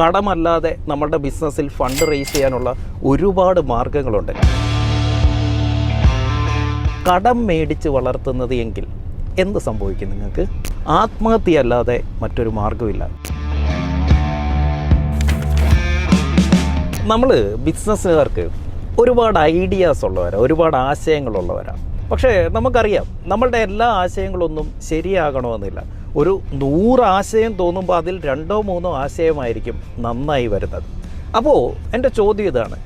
കടമല്ലാതെ നമ്മളുടെ ബിസിനസ്സിൽ fund raise ചെയ്യാനുള്ള ഒരുപാട് മാർഗങ്ങളുണ്ട് കടം മേടിച്ച് വളർത്തുന്നത് എങ്കിൽ എന്ത് സംഭവിക്കും നിങ്ങൾക്ക്? ആത്മഹത്യയല്ലാതെ മറ്റൊരു മാർഗമില്ല നമ്മൾ ബിസിനസ്സുകാർക്ക് ഒരുപാട് ഐഡിയാസ് ഉള്ളവരാണ് ഒരുപാട് ആശയങ്ങളുള്ളവരാണ് പക്ഷേ നമുക്കറിയാം നമ്മളുടെ എല്ലാ ആശയങ്ങളൊന്നും ശരിയാകണമെന്നില്ല. ഒരു നൂറ് ആശയം തോന്നുമ്പോൾ അതിൽ രണ്ടോ മൂന്നോ ആശയമായിരിക്കും നന്നായി വരുന്നത്. അപ്പോൾ എന്റെ ചോദ്യം ഇതാണ്.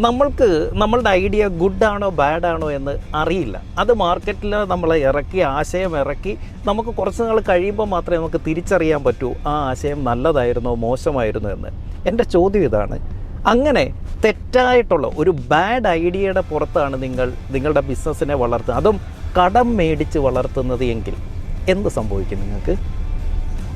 നമ്മൾക്ക് നമ്മളുടെ ഐഡിയ ഗുഡാണോ ബാഡാണോ എന്ന് അറിയില്ല. അത് മാർക്കറ്റിൽ നമ്മൾ ഇറക്കി ആശയം ഇറക്കി നമുക്ക് കുറച്ച് നാൾ കഴിയുമ്പോൾ മാത്രമേ നമുക്ക് തിരിച്ചറിയാൻ പറ്റൂ ആ ആശയം നല്ലതായിരുന്നോ മോശമായിരുന്നോ എന്ന്. എന്റെ ചോദ്യം ഇതാണ്. അങ്ങനെ തെറ്റായിട്ടുള്ള ഒരു ബാഡ് ഐഡിയയുടെ പുറത്താണ് നിങ്ങൾ നിങ്ങളുടെ ബിസിനസ്സിനെ വളർത്തുന്നത്. അതും കടം മേടിച്ച് വളർത്തുന്നത് എങ്കിൽ. എന്ത് സംഭവിക്കും നിങ്ങൾക്ക്?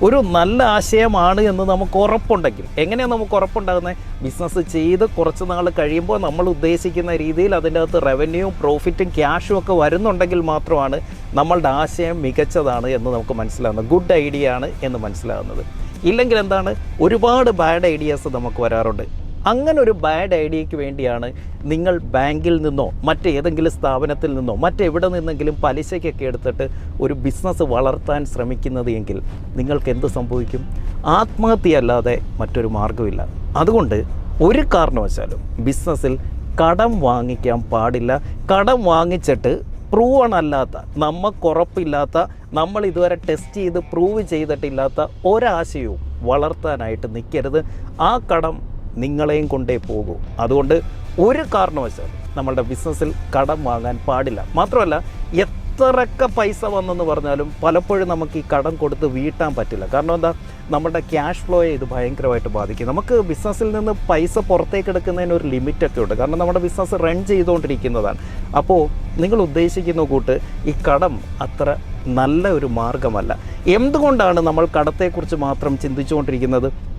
ഒരു നല്ല ആശയമാണ് എന്ന് നമുക്ക് ഉറപ്പുണ്ടെങ്കിൽ. എങ്ങനെയാണ് നമുക്ക് ഉറപ്പുണ്ടാകുന്നത്? ബിസിനസ് ചെയ്ത് കുറച്ച് നാൾ കഴിയുമ്പോൾ നമ്മൾ ഉദ്ദേശിക്കുന്ന രീതിയിൽ അതിന്റെ അകത്ത് റവന്യൂവും പ്രോഫിറ്റും ക്യാഷും ഒക്കെ വരുന്നുണ്ടെങ്കിൽ മാത്രമാണ് നമ്മളുടെ ആശയം മികച്ചതാണ് എന്ന് നമുക്ക് മനസ്സിലാകുന്നത്. ഗുഡ് ഐഡിയ ആണ് എന്ന് മനസ്സിലാകുന്നത്. ഇല്ലെങ്കിൽ എന്താണ്? ഒരുപാട് ബാഡ് ഐഡിയാസ് നമുക്ക് വരാറുണ്ട്. അങ്ങനെ ഒരു ബാഡ് ഐഡിയയ്ക്ക് വേണ്ടിയാണ് നിങ്ങൾ ബാങ്കിൽ നിന്നോ മറ്റേതെങ്കിലും സ്ഥാപനത്തിൽ നിന്നോ മറ്റെവിടെ നിന്നെങ്കിലും പലിശയ്ക്കൊക്കെ എടുത്തിട്ട് ഒരു ബിസിനസ് വളർത്താൻ ശ്രമിക്കുന്നത് എങ്കിൽ നിങ്ങൾക്ക് എന്ത് സംഭവിക്കും? ആത്മഹത്യയല്ലാതെ മറ്റൊരു മാർഗമില്ല. അതുകൊണ്ട് ഒരു കാരണവശാലും ബിസിനസ്സിൽ കടം വാങ്ങിക്കാൻ പാടില്ല. കടം വാങ്ങിച്ചിട്ട് പ്രൂവൺ അല്ലാത്ത നമുക്കുറപ്പില്ലാത്ത നമ്മൾ ഇതുവരെ ടെസ്റ്റ് ചെയ്ത് പ്രൂവ് ചെയ്തിട്ടില്ലാത്ത ഒരാശയവും വളർത്താനായിട്ട് നിൽക്കരുത് ആ കടം നിങ്ങളെയും കൊണ്ടേ പോകൂ. അതുകൊണ്ട് ഒരു കാരണവശാലും നമ്മളുടെ ബിസിനസ്സിൽ കടം വാങ്ങാൻ പാടില്ല. മാത്രമല്ല എത്രയൊക്കെ പൈസ വന്നെന്ന് പറഞ്ഞാലും പലപ്പോഴും നമുക്ക് ഈ കടം കൊടുത്ത് വീട്ടാൻ പറ്റില്ല. കാരണം എന്താ? നമ്മുടെ ക്യാഷ് ഫ്ലോയെ ഇത് ഭയങ്കരമായിട്ട് ബാധിക്കും. നമുക്ക് ബിസിനസ്സിൽ നിന്ന് പൈസ പുറത്തേക്ക് എടുക്കുന്നതിന് ഒരു ലിമിറ്റൊക്കെ ഉണ്ട്. കാരണം നമ്മുടെ ബിസിനസ് റൺ ചെയ്തുകൊണ്ടിരിക്കുന്നതാണ്. അപ്പോൾ നിങ്ങൾ ഉദ്ദേശിക്കുന്ന കൂട്ട് ഈ കടം അത്ര നല്ല ഒരു മാർഗമല്ല എന്തുകൊണ്ടാണ് നമ്മൾ കടത്തെക്കുറിച്ച് മാത്രം ചിന്തിച്ചുകൊണ്ടിരിക്കുന്നത്?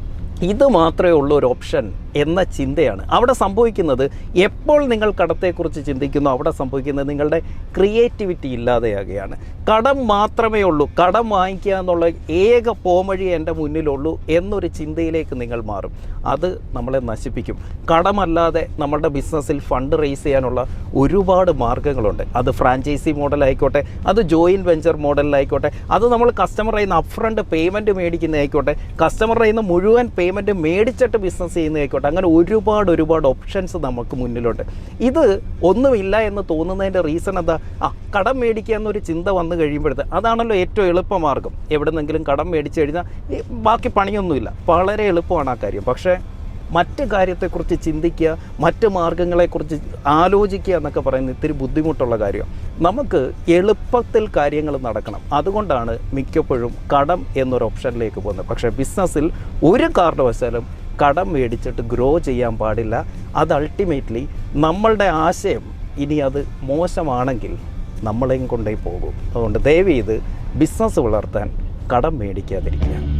ഇത് മാത്രമേ ഉള്ളൂ ഒരു ഓപ്ഷൻ എന്ന ചിന്തയാണ്. അവിടെ സംഭവിക്കുന്നത് എപ്പോൾ നിങ്ങൾ കടത്തെക്കുറിച്ച് ചിന്തിക്കുന്നു അവിടെ സംഭവിക്കുന്നത് നിങ്ങളുടെ ക്രിയേറ്റിവിറ്റി ഇല്ലാതെയാകുകയാണ് കടം മാത്രമേ ഉള്ളൂ. കടം വാങ്ങിക്കുക എന്നുള്ള ഏക പോമഴി എന്റെ മുന്നിലുള്ളൂ എന്നൊരു ചിന്തയിലേക്ക് നിങ്ങൾ മാറും. അത് നമ്മളെ നശിപ്പിക്കും. കടമല്ലാതെ നമ്മളുടെ ബിസിനസ്സിൽ ഫണ്ട് റേസ് ചെയ്യാനുള്ള ഒരുപാട് മാർഗങ്ങളുണ്ട് അത് ഫ്രാഞ്ചൈസി മോഡലായിക്കോട്ടെ അത് ജോയിന്റ് വെഞ്ചർ മോഡലിലായിക്കോട്ടെ അത് നമ്മൾ കസ്റ്റമറിൽ നിന്ന് അപ്ഫ്രണ്ട് പേയ്മെന്റ് മേടിക്കുന്നതായിക്കോട്ടെ കസ്റ്റമറിൽ നിന്ന് മുഴുവൻ പേയ്മെന്റ് മേടിച്ചിട്ട് ബിസിനസ് ചെയ്യുന്നതായിക്കോട്ടെ അങ്ങനെ ഒരുപാട് ഒരുപാട് ഓപ്ഷൻസ് നമുക്ക് മുന്നിലുണ്ട്. ഇത് ഒന്നുമില്ല എന്ന് തോന്നുന്നതിന്റെ റീസൺ എന്താ? ആ കടം മേടിക്കുക എന്നൊരു ചിന്ത വന്നു കഴിയുമ്പോഴത്തെ അതാണല്ലോ ഏറ്റവും എളുപ്പമാർഗം എവിടെ നിന്നെങ്കിലും കടം മേടിച്ചു കഴിഞ്ഞാൽ ബാക്കി പണിയൊന്നുമില്ല. വളരെ എളുപ്പമാണ് ആ കാര്യം. പക്ഷേ മറ്റ് കാര്യത്തെക്കുറിച്ച് ചിന്തിക്കുക മറ്റ് മാർഗങ്ങളെക്കുറിച്ച് ആലോചിക്കുക എന്നൊക്കെ പറയുന്നത് ഇത്തിരി ബുദ്ധിമുട്ടുള്ള കാര്യമാണ് നമുക്ക് എളുപ്പത്തിൽ കാര്യങ്ങൾ നടക്കണം. അതുകൊണ്ടാണ് മിക്കപ്പോഴും കടം എന്നൊരു ഓപ്ഷനിലേക്ക് പോകുന്നത്. പക്ഷേ ബിസിനസ്സിൽ ഒരു കാരണവശാലും കടം മേടിച്ചിട്ട് ഗ്രോ ചെയ്യാൻ പാടില്ല. അത് അൾട്ടിമേറ്റ്ലി നമ്മളുടെ ആശയം ഇനി അത് മോശമാണെങ്കിൽ നമ്മളെയും കൊണ്ടേ പോകും. അതുകൊണ്ട് ദയവ് ചെയ്ത് ബിസിനസ് വളർത്താൻ കടം മേടിക്കാതിരിക്കുക.